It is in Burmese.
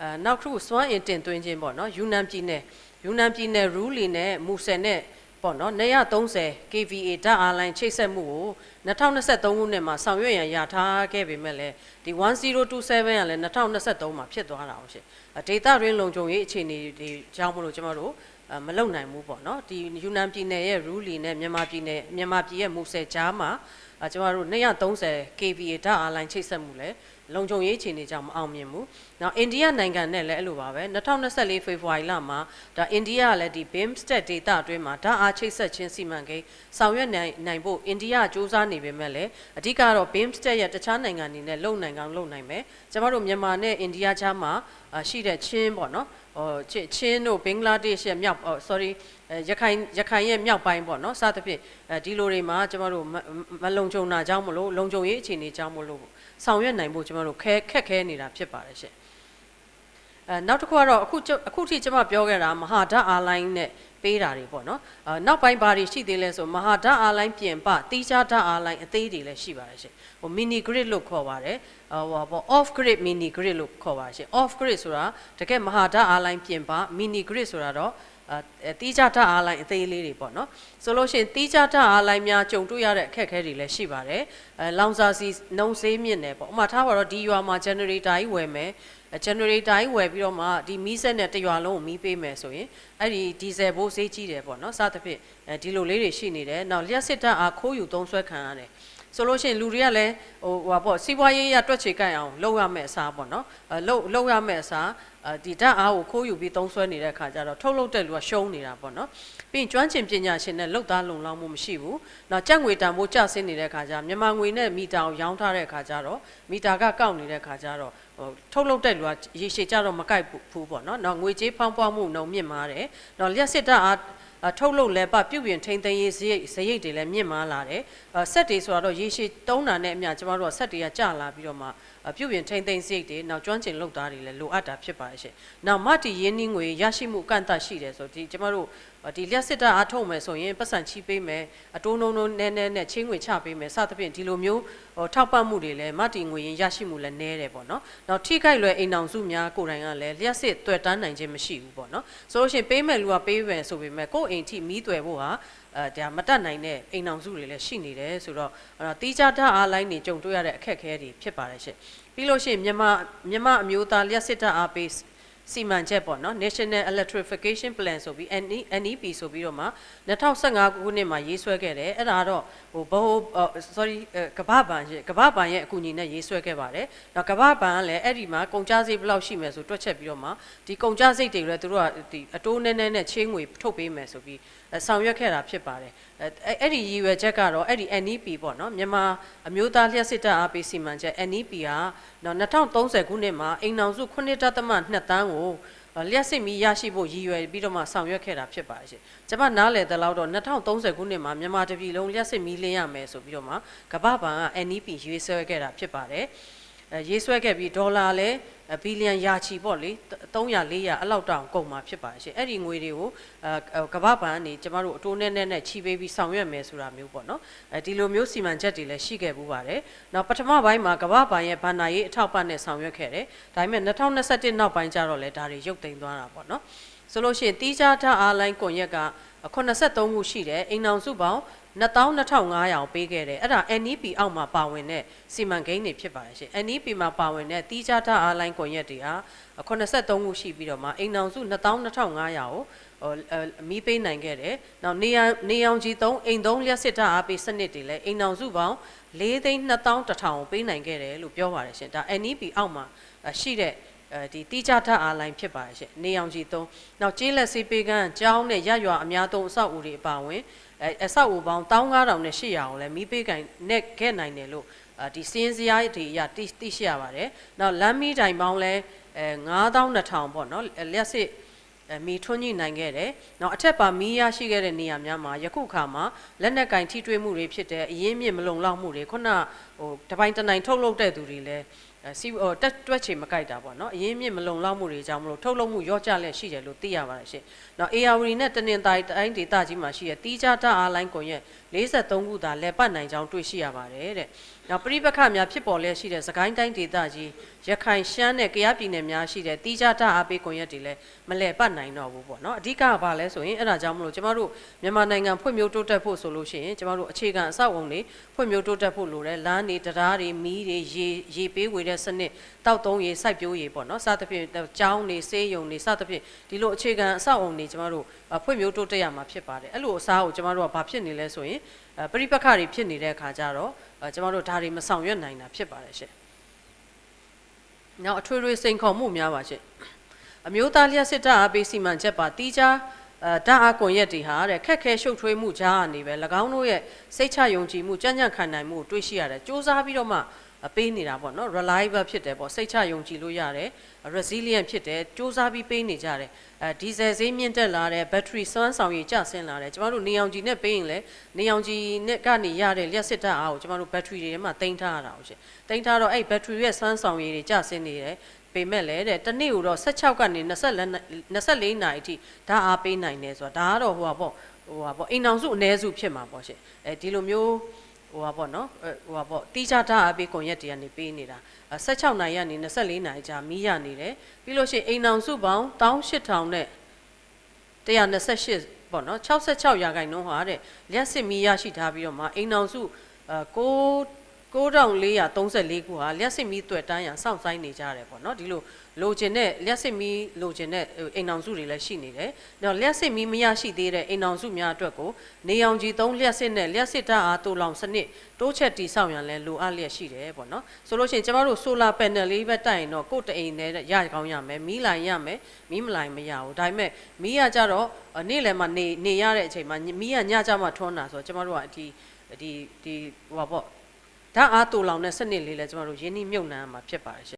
အဲနောက်တစ်ခုစွမ်းအင်တင်သွင်းခြင်းပေါ့နော်ယူနန်ပြည်နယ်ယူနန်ပြည်နယ်ရူလီနဲ့မူဆယ်နဲ့ပေါ့နော်230 kVA ဓာတ်အားလိုင်းချိတ်ဆက်မှုကို2023ခုနှစ်မှာဆောင်ရွက်ရန်ရထားခဲ့ပေမဲ့လည်းဒီ1027ကလည်း2023မှာဖြစ်သွားတာအောင်ရှင်ဒေတာရင်းလုံခြုံရေးအခြေအနေတွေကြောင့်မလို့ကျမတို့အဲမလုံနိုင်ဘူးပေါ့နော်ဒီယူနန်ပြည်နယ်ရဲ့ရူလီနဲ့မြန်မာပြည်နယ်မြန်မာပြည်ရဲ့မူဆယ်ကြားမှာ အဲကျမတို့230 kVA ဓာတ်အားလိုင်းချိတ်ဆက်မှုလည်းလုံခြုံရေးအခြေအနေကြောင့်မအောင်မြင်ဘူး။နောက်အိန္ဒိယနိုင်ငံနဲ့လည်းအဲ့လိုပါပဲ2024ဖေဖော်ဝါရီလမှာဒါအိန္ဒိယကလည်းဒီ BIMSTEC data အတွင်းမှာဓာတ်အားချိတ်ဆက်ခြင်းစီမံကိန်းဆောင်ရွက်နိုင်နိုင်ဖို့အိန္ဒိယစ조사နေပေမဲ့လည်းအဓိကတော့ BIMSTEC ရဲ့တခြားနိုင်ငံတွေနဲ့လုံနိုင်ကောင်းလုံနိုင်မယ်။ကျမတို့မြန်မာနဲ့အိန္ဒိယကြားမှာအာရှိတဲ့ချင်းပေါ့နော်။ဟိုချင်းချင်းတို့ဘင်္ဂလားဒေ့ရှ်ရဲ့မြောက်ဟို sorry အဲ ရခိုင်ရခိုင်ရဲ့မြောက်ပိုင်းပေါ့နော်စသဖြင့်အဲဒီလိုတွေမှာကျမတို့မမလုံခြုံတာကြောင့်မလို့လုံခြုံရေးအခြေအနေကြောင့်မလို့ဆောင်ရွက်နိုင်ဖို့ကျမတို့ခဲခက်ခဲနေတာဖြစ်ပါတယ်ရှင့်အဲနောက်တစ်ခုကတော့အခုကျအခုထိကျမပြောခဲ့တာမဟာဓာတ်အားလိုင်းနဲ့ ပေးတာတွေပေါ့နော်အဲနောက်ပိုင်းဘာတွေရှိသေးလဲဆိုမဟာဓာတ်အားလိုင်းပြင်ပတီးခြားဓာတ်အားလိုင်းအသေးတွေလည်းရှိပါတယ်ရှင်ဟို mini grid လို့ခေါ်ပါတယ်ဟိုပေါ့ off grid mini grid လို့ခေါ်ပါတယ်ရှင် off grid ဆိုတာတကယ်မဟာဓာတ်အားလိုင်းပြင်ပ mini grid ဆိုတာတော့အဲတီးခြားဓာတ်အားလိုင်းအသေးလေးတွေပေါ့နော်ဆိုလို့ရှိရင်တီးခြားဓာတ်အားလိုင်းများကြုံတွေ့ရတဲ့အခက်အခဲတွေလည်းရှိပါတယ်အဲလောင်စာစီနှုံစေးမြင့်တယ်ပေါ့ဥပမာထားပါတော့ဒီရွာမှာ generator ကြီးဝယ်မယ် generator ကြီးဝယ်ပြီးတော့မှဒီမီးစက်နဲ့တစ်ရွာလုံးကိုမီးပေးမယ်ဆိုရင်အဲ့ဒီဒီဇယ်ဘိုးဈေးကြီးတယ်ပေါ့နော်စသဖြင့်အဲဒီလိုလေးတွေရှိနေတယ်နောက်လျှက်စစ်တပ်အားခိုးယူသုံးဆွဲခံရတယ် ဆိုလို့ရှိရင်လူတွေကလည်းဟိုဟိုပါပေါ့စီးပွားရေးရတွက်ချေကိုက်အောင်လုပ်ရမယ့်အစားပေါ့နော်အဲလုပ်လုပ်ရမယ့်အစားအဲဒီဓာတ်အားကိုခိုးယူပြီးသုံးဆွဲနေတဲ့ခါကျတော့ထုတ်လုပ်တဲ့လူကရှုံးနေတာပေါ့နော်ပြီးရင်ကျွမ်းကျင်ပညာရှင်နဲ့လုပ်သားလုံလောက်မှုမရှိဘူးနောက်ကြက်ငွေတန်ဖိုးကျဆင်းနေတဲ့ခါကျမြန်မာငွေနဲ့မီတာကိုရောင်းထားတဲ့ခါကျတော့မီတာကကောက်နေတဲ့ခါကျတော့ဟိုထုတ်လုပ်တဲ့လူကရေရှည်ကြတော့မကိုက်ဘူးပေါ့နော်နောက်ငွေကြေးဖောင်းပွားမှုနှုံမြင့်မားတယ်နောက်လျှက်စစ်တပ်အားအ ထုတ်လုပ်လဲပပြုပြင်ထိန်သိမ်းရေးစရိတ်စရိတ်တွေလည်းမြင့်မားလာတယ်။အဆက်တွေဆိုတော့ရေရှည်တုံးတာနဲ့အမျှကျမတို့ကဆက်တွေကကျလာပြီးတော့မှအပြုပြင်ထိန်သိမ်းစရိတ်တွေနောက်ကျွမ်းကျင်လုပ်သားတွေလည်းလိုအပ်တာဖြစ်ပါရဲ့ရှင်။နောက်မတီရင်းနှီးငွေရရှိမှုအကန့်အသတ်ရှိတယ်ဆိုဒီကျမတို့ ဒီလျှက်စစ်တပ်အားထုတ်မယ်ဆိုရင်ပတ်စံချီးပေးမယ်အတိုးနှုံနှုံနဲနဲနဲ့ချင်းငွေချပေးမယ်စသဖြင့်ဒီလိုမျိုးဟိုထောက်ပံ့မှုတွေလည်းမတီငွေရင်ရရှိမှုလည်းနည်းတယ်ပေါ့နော်။နောက်ထိခိုက်လွယ်အိမ်အောင်စုများကိုယ်တိုင်ကလည်းလျှက်စစ်တွေ့တန်းနိုင်ခြင်းမရှိဘူးပေါ့နော်။ဆိုလို့ရှိရင်ပေးမယ်လူကပေးမယ်ဆိုပေမဲ့ကိုယ့်အိမ်ထိမီးတွေ့ဖို့ဟာအဲဒါမတက်နိုင်တဲ့အိမ်အောင်စုတွေလည်းရှိနေတယ်ဆိုတော့အဲ့တော့တီးခြားဓာတ်အားလိုင်းနေကြုံတွေ့ရတဲ့အခက်အခဲတွေဖြစ်ပါတယ်ရှင့်ပြီးလို့ရှိရင်မြန်မာမြန်မာအမျိုးသားလျှက်စစ်ဓာတ်အားပေး စီမံချက်ပေါ့နော် National Electrification Plan ဆိုပြီး NEP ဆိုပြီးတော့မှ2015ခုနှစ်မှာရေးဆွဲခဲ့တယ်အဲ့ဒါတော့ဟိုဘိုး sorry ကမ္ဘာဘဏ်ရဲ့ကမ္ဘာဘဏ်ရဲ့အကူအညီနဲ့ရေးဆွဲခဲ့ပါတယ်။နောက်ကမ္ဘာဘဏ်ကလည်းအဲ့ဒီမှာကုန်ကျစရိတ်ဘယ်လောက်ရှိမယ်ဆိုတွက်ချက်ပြီးတော့မှဒီကုန်ကျစရိတ်တွေလည်းသူတို့ကဒီအတိုးနည်းနည်းနဲ့ချင်းငွေထုတ်ပေးမယ်ဆိုပြီးဆောင်ရွက်ခဲ့တာဖြစ်ပါတယ်။အဲအဲ့ဒီရည်ရွယ်ချက်ကတော့အဲ့ဒီ NEP ပေါ့နော်မြန်မာအမျိုးသားလျှက်စစ်တပ်အားပေးစီမံချက် NEP ကနော်2030ခုနှစ်မှာအိမ်အောင်စု9.2တန်းကိုလျှက်စစ်မီရရှိဖို့ရည်ရွယ်ပြီးတော့မှဆောင်ရွက်ခဲ့တာဖြစ်ပါတယ်ရှင်။ကျွန်မနားလည်သလောက်တော့2030ခုနှစ်မှာမြန်မာတပြည်လုံးလျှက်စစ်မီလင်းရမယ်ဆိုပြီးတော့မှကမ္ဘာဘဏ်က NEP ရွေးဆွဲခဲ့တာဖြစ်ပါတယ်။အဲရေးဆွဲခဲ့ပြီးဒေါ်လာလည်း ဘီလီယံရာချီပေါ့လေ300 400အလောက်တောင်ကုန်မှာဖြစ်ပါတယ်ရှင်အဲ့ဒီငွေတွေကိုအဲကမ္ဘာဘဏ်ကနေကျမတို့အတိုးနဲ့နဲ့နဲ့ချီပေးပြီးဆောင်ရွက်မယ်ဆိုတာမျိုးပေါ့နော်အဲဒီလိုမျိုးစီမံချက်တွေလည်းရှိခဲ့ပူပါတယ်နောက်ပထမပိုင်းမှာကမ္ဘာဘဏ်ရဲ့ဘဏ္ဍာရေးအထောက်ပံ့နဲ့ဆောင်ရွက်ခဲ့တယ်ဒါပေမဲ့2021နောက်ပိုင်းကျတော့လည်းဒါတွေရုပ်သိမ်းသွားတာပေါ့နော် ဆိုလို့ရှိရင်တီးခြားထားအားလိုင်းကွန်ရက်က83ခုရှိတယ်အိမ်အောင်စုပေါင်း12500ပေးခဲ့တယ်အဲ့ဒါ NEP အောက်မှာပါဝင်တဲ့စီမံကိန်းတွေဖြစ်ပါတယ်ရှင် NEP မှာပါဝင်တဲ့တီးခြားထားအားလိုင်းကွန်ရက်တွေဟာ83ခုရှိပြီးတော့မှအိမ်အောင်စု12500ကိုဟိုမီးပေးနိုင်ခဲ့တယ်။နောက်နေရန်နေအောင်ကြီးသုံးအိမ်သုံးလျှက်စစ်ထားအားပေးစနစ်တွေလည်းအိမ်အောင်စုပေါင်း၄သိန်း2000တထောင်ကိုပေးနိုင်ခဲ့တယ်လို့ပြောပါတယ်ရှင်။ဒါ NEP အောက်မှာရှိတဲ့ အဲဒီတီးခြားထားအားလိုင်းဖြစ်ပါတယ်ရှင်။နေအောင်ကြီးသုံးနောက်ကျေးလက်စေးပေးကန်းကျောင်းနဲ့ရရွာအများသုံးအဆောက်အဦတွေအပါအဝင်အဲအဆောက်အဦပေါင်း15000နဲ့800ကိုလည်းမီးပေးကင်နဲ့ခဲ့နိုင်တယ်လို့ဒီစင်းစရာတွေအရတိသိရှိရပါတယ်။နောက်လမ်းမီးတိုင်ပေါင်းလည်းအဲ9200ပေါ့နော်လျှက်စစ်အဲမီထွန်းညှိနိုင်ခဲ့တယ်။နောက်အထက်ပါမီးရရှိခဲ့တဲ့နေရာများမှာယခုခါမှာလက်နက်ကင်ထိတွေ့မှုတွေဖြစ်တဲ့အရင်းမြစ်မလုံလောက်မှုတွေခုနဟိုတပိုင်းတနိုင်ထုတ်လုပ်တဲ့သူတွေလည်း စီဟိုတက်တွက်ချေမကြိုက်တာပေါ့နော်အရင်းမြစ်မလုံလောက်မှုတွေကြောင့်မလို့ထုတ်လုပ်မှုရော့ကျလက်ရှိတယ်လို့သိရပါတယ်ရှင်။နောက် ARD နဲ့တနင်္သာရီတိုင်းဒေသကြီးမှာရှိတဲ့တီးခြားဓာတ်အားလိုင်းကွန်ရက်53ခုသာလည်ပတ်နိုင်ကြောင်းတွေ့ရှိရပါတယ်တဲ့။ နောက်ပြိပခများဖြစ်ပေါ်လျက်ရှိတဲ့သခိုင်းတိုင်းဒေသကြီးရခိုင်ရှမ်းနဲ့ကယားပြည်နယ်များရှိတဲ့တိကျတအားပေးကွန်ရက်တွေလည်းမလဲပတ်နိုင်တော့ဘူးပေါ့နော်အဓိကကဘာလဲဆိုရင်အဲ့ဒါကြောင့်မလို့ကျမတို့မြန်မာနိုင်ငံဖွံ့ဖြိုးတိုးတက်ဖို့ဆိုလို့ရှိရင်ကျမတို့အခြေခံအဆောက်အုံတွေဖွံ့ဖြိုးတိုးတက်ဖို့လိုတယ်လမ်းတွေတရားတွေမီးတွေရေရေပေးဝေတဲ့စနစ်တောက်သုံးရေစိုက်ပျိုးရေပေါ့နော်စသဖြင့်ကျောင်းတွေဆေးရုံတွေစသဖြင့်ဒီလိုအခြေခံအဆောက်အုံတွေကျမတို့ဖွံ့ဖြိုးတိုးတက်ရမှာဖြစ်ပါတယ်အဲ့လိုအစားကိုကျမတို့ကဘာဖြစ်နေလဲဆိုရင်ပရိပခတွေဖြစ်နေတဲ့အခါကျတော့အဲကျွန်တော်တို့ဒါတွေမဆောင်ရွက်နိုင်တာဖြစ်ပါတယ်ရှင့်။နောက်အထွေထွေစိန်ခေါ်မှုများပါရှင့်။အမျိုးသားလျှက်စစ်တပ်အားပေးစီမံချက်ပါတီးခြားအဲဓာတ်အားကွန်ရက်တွေဟာတဲ့ခက်ခဲရှုပ်ထွေးမှုကြားကနေပဲ၎င်းတို့ရဲ့စိတ်ချယုံကြည်မှုကြံ့ကြံ့ခံနိုင်မှုကိုတွေးရှိရတယ်။စ조사ပြီးတော့မှ ပေးနေတာပေါ့နော် reliable ဖြစ်တယ်ပေါ့စိတ်ချယုံကြည်လို့ရတယ် resilient ဖြစ်တယ်စ조사ပြီးပေးနေကြတယ်အဲဒီဇယ်ဈေးမြင့်တက်လာတယ် battery စွမ်းဆောင်ရည်ကျဆင်းလာတယ်ကျမတို့နေအောင်ကြည်နဲ့ပေးရင်လည်းနေအောင်ကြည်နဲ့ကနေရတဲ့လျှက်စစ်တပ်အားကိုကျမတို့ battery တွေထဲမှာတင်ထားရတာဟုတ်ရှင်တင်ထားတော့အဲ့ battery ရဲ့စွမ်းဆောင်ရည်တွေကျဆင်းနေတယ်ပေမဲ့လည်းတဲ့တနေ့ကိုတော့16ကနေ24 24နာရီအထိဓာတ်အားပေးနိုင်တယ်ဆိုတာဒါကတော့ဟိုပါပေါ့ဟိုပါပေါ့အိမ်အောင်စုအ ਨੇ စုဖြစ်မှာပေါ့ရှင်အဲဒီလိုမျိုး ဟိုပါပေါ့နော်ဟိုပါပေါ့တီးခြားဓာတ်အားပေးကွန်ရက်တွေကနေပေးနေတာ16နိုင်ကနေ24နိုင်ကြာမီးရနေတယ်ပြီးလို့ရှိရင်အိမ်အောင်စုပေါင်း18000နဲ့128ပေါ့နော်66ရာခိုင်နှုန်းဟာတဲ့လျှက်စစ်မီးရရှိထားပြီးတော့မှအိမ်အောင်စုအဲ 9434ခုဟာလျှက်စစ်မီးတွေ့တန်းရန်စောင့်ဆိုင်နေကြတယ်ပေါ့နော်ဒီလိုလိုချင်တဲ့လျှက်စစ်မီးလိုချင်တဲ့အိမ်အောင်စုတွေလည်းရှိနေတယ်။ဒါလျှက်စစ်မီးမရရှိသေးတဲ့အိမ်အောင်စုများအတွက်ကိုနေအောင်ကြီးသုံးလျှက်စစ်နဲ့လျှက်စစ်ဓာတ်အားတူလောင်စနစ်တိုးချက်တိဆောက်ရန်လည်းလိုအပ်လျက်ရှိတယ်ပေါ့နော်။ဆိုလို့ရှိရင်ကျမတို့ solar panel လေးပဲတိုက်ရင်တော့ကိုယ့်တအိမ်နဲ့ရကောင်းရမယ်မီးလိုင်ရမယ်မီးမလိုင်မရဘူး။ဒါပေမဲ့မီးကကြတော့နေ့လယ်မှာနေနေရတဲ့အချိန်မှာမီးကညကြမှာထွန်းတာဆိုတော့ကျမတို့ကဒီဒီဒီဟိုပါပေါ့ ဓာတ်အားတူလောင်တဲ့စနစ်လေးလည်းကျမတို့ရင်းနှီးမြုပ်နှံရမှာဖြစ်ပါတယ်